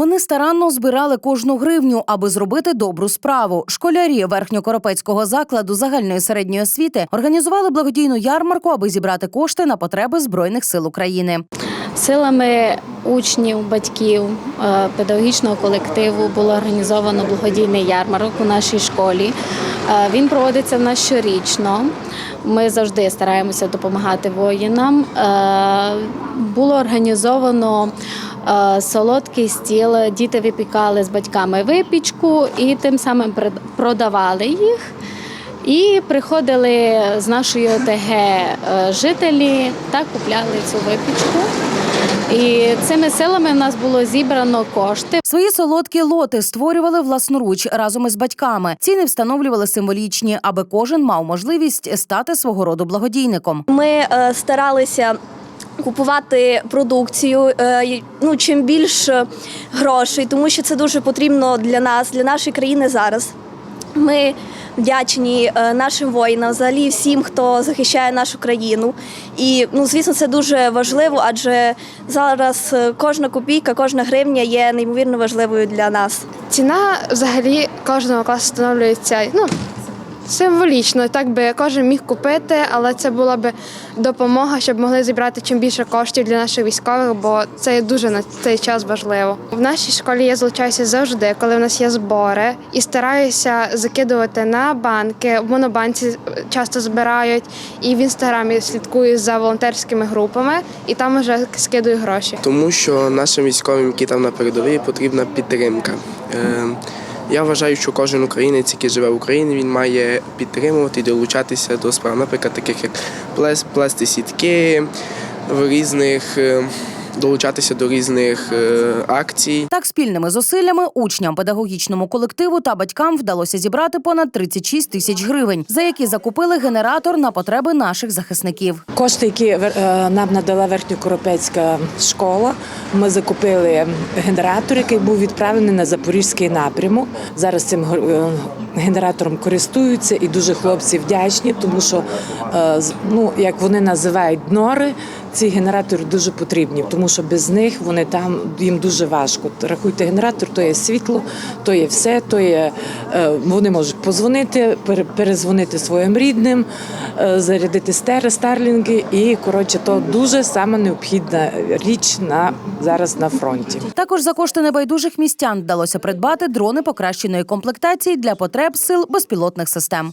Вони старанно збирали кожну гривню, аби зробити добру справу. Школярі верхньокоропецького закладу загальної середньої освіти організували благодійну ярмарку, аби зібрати кошти на потреби збройних сил України. Силами учнів, батьків, е, педагогічного колективу було організовано благодійний ярмарок у нашій школі. Е, Він проводиться в нас щорічно. Ми завжди стараємося допомагати воїнам. Е, Було організовано солодкий стіл. Діти випікали з батьками випічку і тим самим продавали їх. І приходили з нашої ОТГ е, жителі та купляли цю випічку. І цими силами в нас було зібрано кошти. Свої солодкі лоти створювали власноруч разом із батьками. Ціни встановлювали символічні, аби кожен мав можливість стати свого роду благодійником. Ми е, старалися купувати продукцію. е, ну, чим більше грошей, тому що це дуже потрібно для нас, для нашої країни зараз. Ми вдячні е, нашим воїнам, взагалі всім, хто захищає нашу країну. І ну, звісно, це дуже важливо, адже зараз е, кожна копійка, кожна гривня є неймовірно важливою для нас. Ціна взагалі кожного класу встановлюється ну, символічно, так би кожен міг купити, але це була б допомога, щоб могли зібрати чим більше коштів для наших військових, бо це дуже на цей час важливо. В нашій школі я залучаюся завжди, коли в нас є збори, і стараюся закидувати на банки. В монобанці часто збирають, і в інстаграмі слідкую за волонтерськими групами, і там вже скидую гроші. тому що нашим військовим, які там на передовій, потрібна підтримка. Е, Я вважаю, що кожен українець, який живе в Україні, він має підтримувати і долучатися до справ, наприклад, таких як плес- плести сітки в різних. Долучатися до різних е, акцій. Так, спільними зусиллями учням, педагогічному колективу та батькам вдалося зібрати понад 36 тисяч гривень, за які закупили генератор на потреби наших захисників. Кошти, які е, нам надала Верхньокоропецька школа, ми закупили генератор, який був відправлений на запорізький напрямок. Зараз цим е, генератором користуються і дуже хлопці вдячні, тому що е, ну, як вони називають нори, ці генератори дуже потрібні, тому що без них вони там їм дуже важко. Рахуйте, генератор то є світло, то є все, то є е, вони можуть позвонити, пере- перезвонити своїм рідним, е, зарядити стери, старлінги. І коротше, то дуже саме необхідна річ на зараз на фронті. Також за кошти небайдужих містян вдалося придбати дрони покращеної комплектації для потреб сил безпілотних систем.